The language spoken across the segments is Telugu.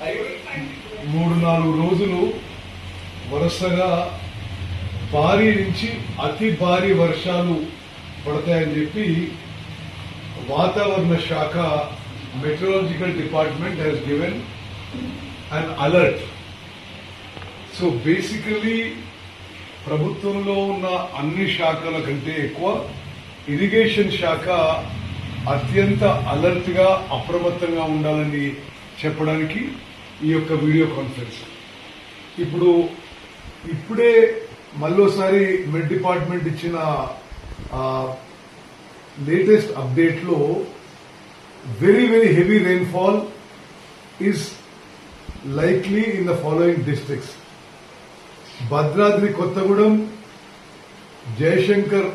మూడు నాలుగు రోజులు వరుసగా భారీ నుంచి అతి భారీ వర్షాలు పడతాయని చెప్పి వాతావరణ శాఖ meteorological department has given an alert so basically ప్రభుత్వంలో ఉన్న అన్ని శాఖల కంటే ఎక్కువ ఇరిగేషన్ శాఖ అత్యంత అలర్ట్గా అప్రమత్తంగా ఉండాలని చెప్పడానికి ఈ యొక్క వీడియో కాన్ఫరెన్స్. ఇప్పుడు ఇప్పుడే మళ్ళోసారి మెడ్ డిపార్ట్మెంట్ ఇచ్చిన latest అప్డేట్లో very very heavy rainfall is likely in the following districts Bhadradri Kothagudem Jayashankar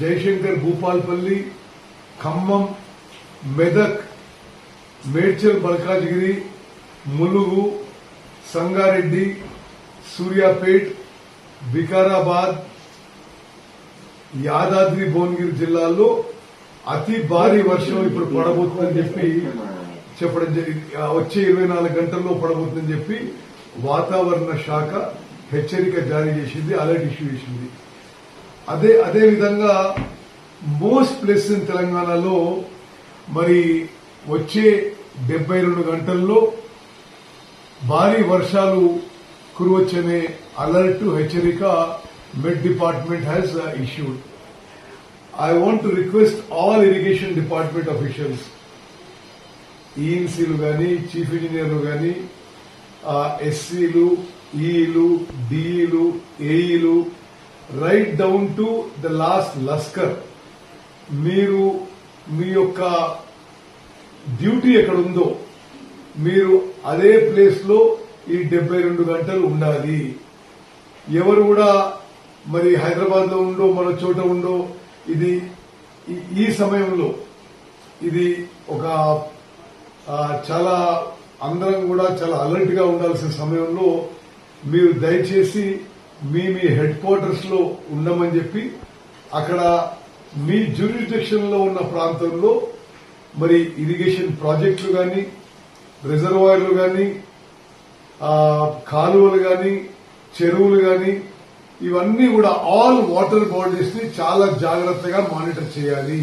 Jayashankar Bhupalpally Khammam Medak Medchal Malkajgiri Mulugu Sangareddy Suryapet Vikarabad Yadadri Bhuvanagiri జిల్లాల్లో అతి భారీ వర్షం ఇప్పుడు పడబోతుందని చెప్పి చెప్పడం జరిగింది. వచ్చే ఇరవై నాలుగు గంటల్లో పడబోతుందని చెప్పి వాతావరణ శాఖ హెచ్చరిక జారీ చేసింది అలర్ట్ ఇష్యూ చేసింది. అదే అదేవిధంగా మోస్ట్ ప్లేస్ ఇన్ తెలంగాణలో మరి వచ్చే డెబ్బై రెండు గంటల్లో భారీ వర్షాలు కురవచ్చనే అలర్ట్ హెచ్చరిక Met department has issued. I want to request all irrigation department officials ఈఎన్సీలు కానీ చీఫ్ ఇంజనీర్లు కానీ ఎస్సీలు ఈలు డిఈలు ఏఈలు right down to the last lascar. మీరు మీ యొక్క డ్యూటీ ఎక్కడ ఉందో మీరు అదే ప్లేస్లో ఈ డెబ్బై రెండు గంటలు ఉండాలి. ఎవరు కూడా మరి హైదరాబాద్లో ఉండో మరో చోట ఉండో ఇది ఈ- సమయంలో ఇది ఒక చాలా అందరం కూడా చాలా అలర్ట్గా ఉండాల్సిన సమయంలో మీరు దయచేసి మీ మీ హెడ్ క్వార్టర్స్లో ఉండమని చెప్పి అక్కడ మీ జ్యూరిడిక్షన్లో ఉన్న ప్రాంతంలో మరి ఇరిగేషన్ ప్రాజెక్టులు కానీ రిజర్వాయర్లు కానీ కాలువలు కానీ చెరువులు కానీ ఇవన్నీ కూడా ఆల్ వాటర్ బాడీస్ని చాలా జాగ్రత్తగా మానిటర్ చేయాలి.